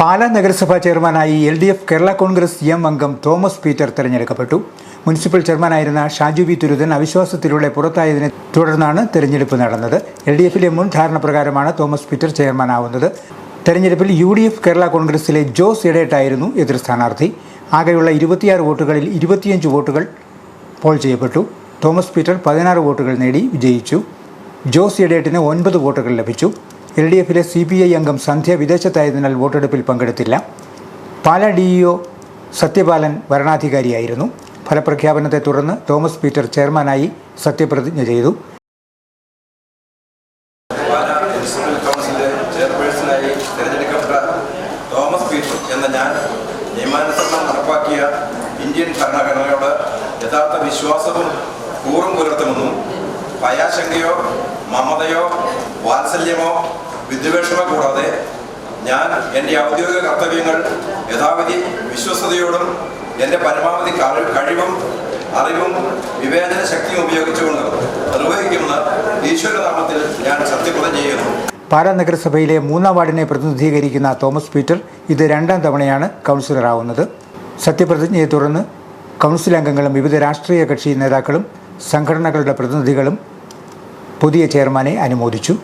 പാലാ നഗരസഭാ ചെയർമാനായി L D F Kerala Congress M അംഗം തോമസ് പീറ്റർ തെരഞ്ഞെടുക്കപ്പെട്ടു. മുനിസിപ്പൽ ചെയർമാനായിരുന്ന ഷാജു ബി തുരുതൻ അവിശ്വാസത്തിലൂടെ പുറത്തായതിനെ തുടർന്നാണ് തെരഞ്ഞെടുപ്പ് നടന്നത്. എൽ ഡി എഫിലെ മുൻ ധാരണ പ്രകാരമാണ് തോമസ് പീറ്റർ ചെയർമാനാവുന്നത്. തെരഞ്ഞെടുപ്പിൽ യു ഡി എഫ് കേരള കോൺഗ്രസിലെ ജോസ് ഇടേട്ടായിരുന്നു എതിർ സ്ഥാനാർത്ഥി. ആകെയുള്ള ഇരുപത്തിയാറ് വോട്ടുകളിൽ ഇരുപത്തിയഞ്ച് വോട്ടുകൾ പോൾ ചെയ്യപ്പെട്ടു. തോമസ് പീറ്റർ പതിനാറ് വോട്ടുകൾ നേടി വിജയിച്ചു. ജോസ് ഇടേട്ടിന് ഒൻപത് വോട്ടുകൾ ലഭിച്ചു. എൽ ഡി എഫിലെ സി പി ഐ അംഗം സന്ധ്യ വിദേശത്തായതിനാൽ വോട്ടെടുപ്പിൽ പങ്കെടുത്തില്ല. Pala D E O Sathyapalan വരണാധികാരിയായിരുന്നു ഫലപ്രഖ്യാപനത്തെ തുടർന്ന് തോമസ് പീറ്റർ ചെയർമാനായി സത്യപ്രതിജ്ഞ ചെയ്തു. ഇന്ത്യൻ ഭരണഘടനയോട് യഥാർത്ഥ വിശ്വാസവും കൂറും പുലർത്തുമെന്നും ഭയാശങ്കയോ മമതയോ വാത്സല്യമോ വിദ്വേഷമോ കൂടാതെ ഞാൻ എന്റെ ഔദ്യോഗിക കർത്തവ്യങ്ങൾ യഥാവിധി വിശ്വസ്തയോടും എന്റെ പരമാവധി കഴി- കഴിവും അറിവും വിവേചന ശക്തിയും ഉപയോഗിച്ചുകൊണ്ട് നിർവഹിക്കുന്ന ഈശ്വരനാമത്തിൽ ഞാൻ സത്യപ്രതിജ്ഞ ചെയ്യുന്നു. പാലാ നഗരസഭയിലെ മൂന്നാം വാർഡിനെ പ്രതിനിധീകരിക്കുന്ന തോമസ് പീറ്റർ ഇത് രണ്ടാം തവണയാണ് കൗൺസിലറാവുന്നത്. സത്യപ്രതിജ്ഞയെ തുടർന്ന് കൗൺസിൽ അംഗങ്ങളും വിവിധ രാഷ്ട്രീയ കക്ഷി നേതാക്കളും സംഘടനകളുടെ പ്രതിനിധികളും പുതിയ ചെയർമാനെ അനുമോദിച്ചു.